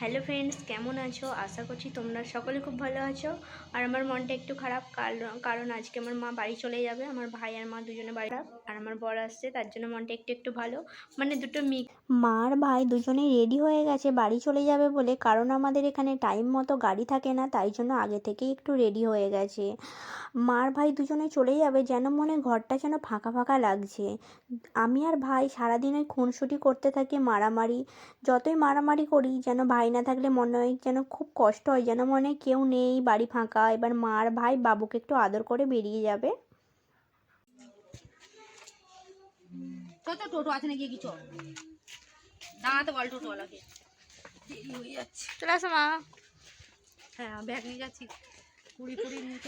Hello friends, কেমন আছো? আশা করছি তোমরা সকলে খুব ভালো আছো। আর আমার মনটা একটু খারাপ কারণ আজকে আমার মা বাড়ি চলে যাবে, আমার ভাই আর মা দুজনে বাড়ি আর আমার বর আসছে, তার জন্য মনটা একটু একটু ভালো। মানে দুটো মিক মার ভাই দুজনেই রেডি হয়ে গেছে বাড়ি চলে যাবে বলে, কারণ আমাদের এখানে টাইম মতো গাড়ি থাকে না, তাই জন্য আগে থেকেই একটু রেডি হয়ে গেছে। মার ভাই দুজনে চলে যাবে, যেন মনে ঘরটা যেন ফাঁকা ফাঁকা লাগছে। আমি আর ভাই সারাদিন ওই খুনসুটি করতে থাকি মারামারি, যতই মারামারি করি, যেন ভাই না থাকলে মনে হয় যেন খুব কষ্ট হয় যেন মনে হয় কেউ নেই বাড়ি ফাঁকা। এবার মার ভাই বাবুকে একটু আদর করে বেরিয়ে যাবে। তো টোটো আছে নাকি? কি দাঁড়াতে বল টোটোওয়ালাকে দেরি হয়ে যাচ্ছে। চলে আসো মা। হ্যাঁ ব্যাগ নিয়ে যাচ্ছি। কুড়ি কুড়ি নিয়ে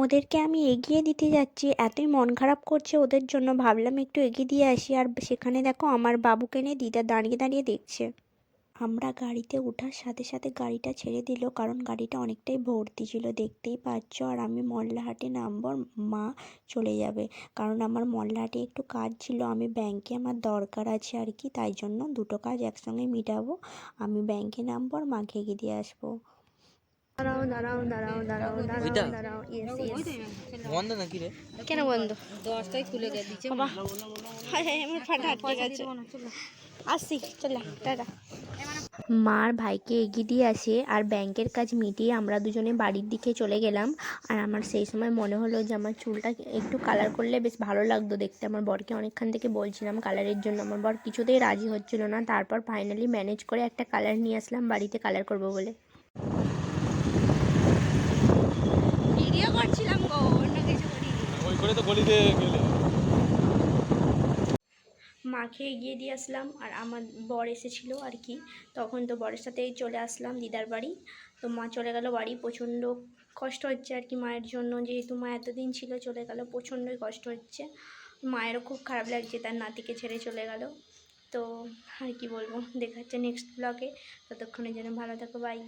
ওদেরকে আমি এগিয়ে দিতে যাচ্ছি। এতই মন খারাপ করছে ওদের জন্য। ভাবলাম একটু এগিয়ে দিয়ে আসি। আর সেখানে দেখো আমার বাবুকে নিয়ে দিদা দাঁড়িয়ে দাঁড়িয়ে দেখছে। আমরা গাড়িতে ওঠার সাথে সাথে গাড়িটা ছেড়ে দিল, কারণ গাড়িটা অনেকটাই ভর্তি ছিল। দেখতেই পাচ্ছ, আর আমি মল্লাহাটে নামবো, মা চলে যাবে। কারণ আমার মল্লাহাটে একটু কাজ ছিল, আমি ব্যাংকে আমার দরকার আছে আর কি, তাই জন্য দুটো কাজ একসঙ্গে মিটাবো। আমি ব্যাংকে নামবো আর মাকে এগিয়ে দিয়ে আসব। দাঁড়াও দাঁড়াও দাঁড়াও দাঁড়াও দাঁড়াও দাঁড়াও ইয়েস ইয়েস বন্ধ নাকি রে? কেন বন্ধ? দশটায় খুলে গে দিচ্ছে হায় হায় আমার ফাটা আটকে গেছে। আসছি চলে। টাটা। মার ভাইকে এগিয়ে দিয়ে আসে আর ব্যাংকের কাজ মিটিয়ে আমরা দুজনে বাড়ির দিকে চলে গেলাম। আর আমার সেই সময় মনে হলো যে আমার চুলটা একটু কালার করলে বেশ ভালো লাগতো দেখতে। আমার বরকে অনেকক্ষণ থেকে বলছিলাম কালারের জন্য। আমার বর কিছুতেই রাজি হচ্ছিল না। তারপর ফাইনালি ম্যানেজ করে একটা কালার নিয়ে আসলাম বাড়িতে কালার করব বলে। তো গলিতে গেলে। মাকে এগিয়ে দিয়ে আসলাম আর আমার বর এসেছিল আর কি। তখন তো বরের সাথেই চলে আসলাম দিদার বাড়ি। তো মা চলে গেল বাড়ি, প্রচণ্ড কষ্ট হচ্ছে আর কি মায়ের জন্য। যেহেতু মা এতদিন ছিল, চলে গেল, প্রচণ্ডই কষ্ট হচ্ছে। মায়েরও খুব খারাপ লাগছে, তার নাতিকে ছেড়ে চলে গেল। তো আর কি বলব দেখা হচ্ছে নেক্সট ব্লগে ততক্ষণের জন্য ভালো থাকো বাই